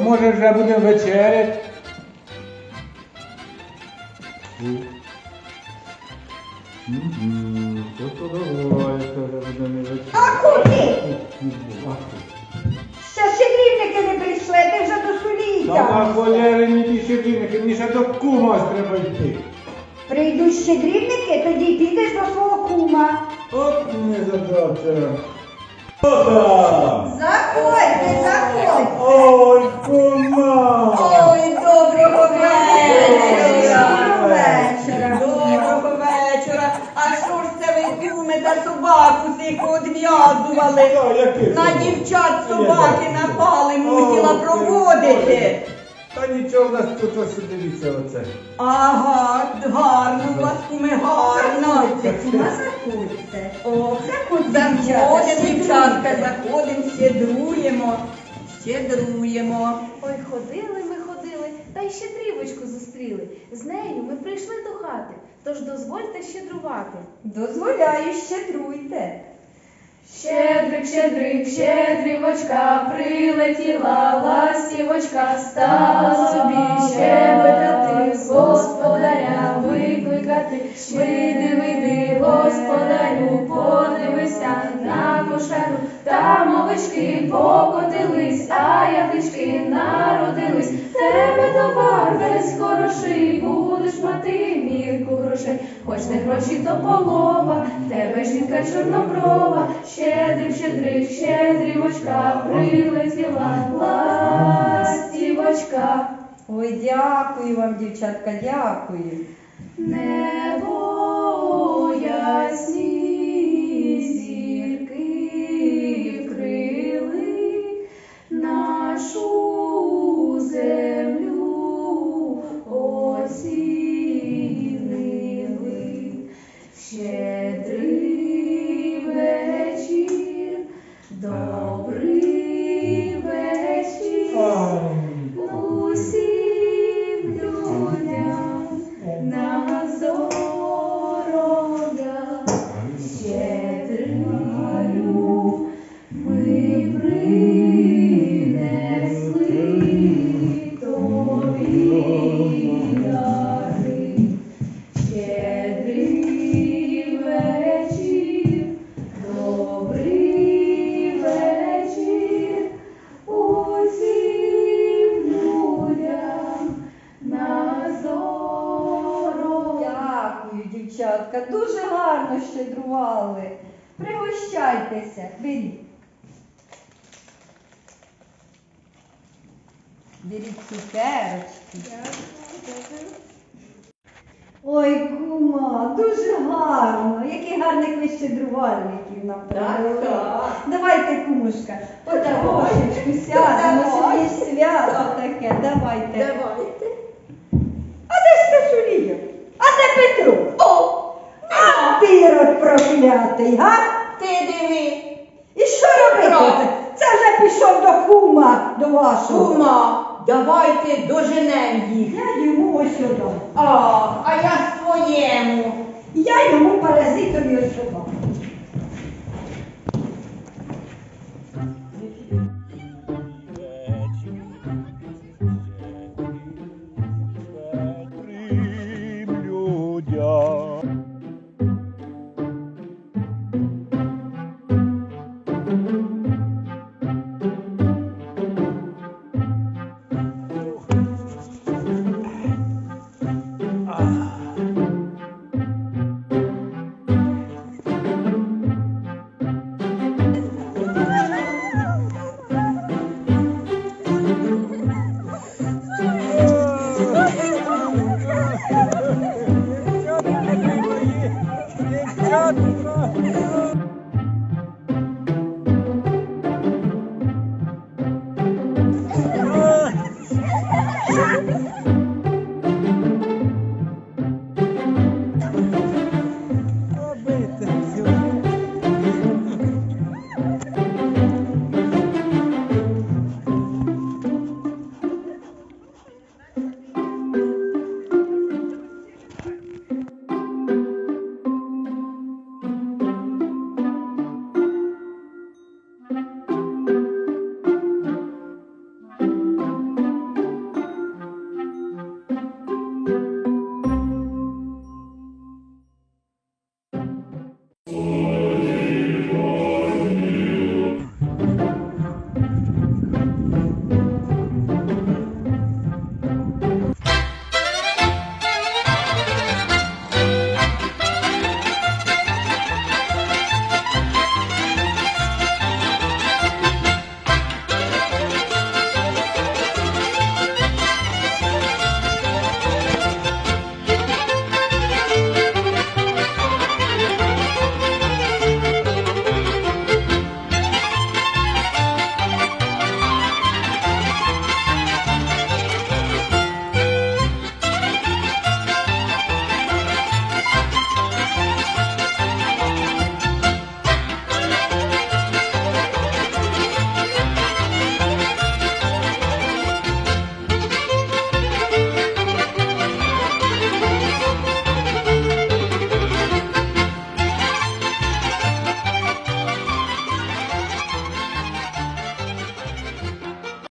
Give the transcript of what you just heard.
може вже будемо вечеряти? Мгм, то давай, то вже будемо вечеряти. А куди? Ще щедрівники не прийшли, ти вже до Та на йдеш. холєри ні ті щедрівники, мені ще до кума треба йти. Прийдуть щедрівники, тоді підеш до свого кума. От незадача. Опа! Заходьте, заходьте. Ой, кума! Ой, доброго! Доброго вечора. Доброго вечора! А що ж це ви куми та собаку тихо одв'язували? На дівчат собаки напали, мусила проводити. Та нічого в нас тут ось дивіться оце. Ага, гарно у вас куми, гарно. Кума заходьте. О, Заходимо, заходимо, дівчатка, заходимо, щедруємо, щедруємо. Ой, ходили ми ходили, та й щедрівочку зустріли. З нею ми прийшли до хати, тож дозвольте щедрувати. Дозволяю, щедруйте. Щедрик, щедрик, щедрівочка, прилетіла ластівочка, стала собі щебетати, господаря викликати. Вийди, вийди, господарю, подивися на кошару, там овечки покотились, а яблички народились. Тебе товар весь хороший, грошей. Хоч не гроші, то полова, тебе жінка чорноброва, щедрик, щедрик, щедрівочка, прилетіла ластівочка. Ой, дякую вам, дівчатка, дякую. Небо ясні зірки вкрили нашу землю Щедрий вечір, добрий вечір. Усім людям на здоров'я щедрою ми принесли тобі дівчатка, дуже гарно щедрували. Пригощайтеся, беріть. Беріть цукерочки. Ой, кума, дуже гарно. Яких гарних ви щедрувальників нам привели. Давайте, кумушка, потрошечку сядемо, сьогодні свято таке. Давайте. Давайте. А де ж Стасулія? А де Петро? А проклятий, га? ти диви, І що робити? Це вже пішов до кума, до вашого. кума, давайте доженем їх. Я йому ось сюди. А, а я своєму. Я йому паразитові ось сюди.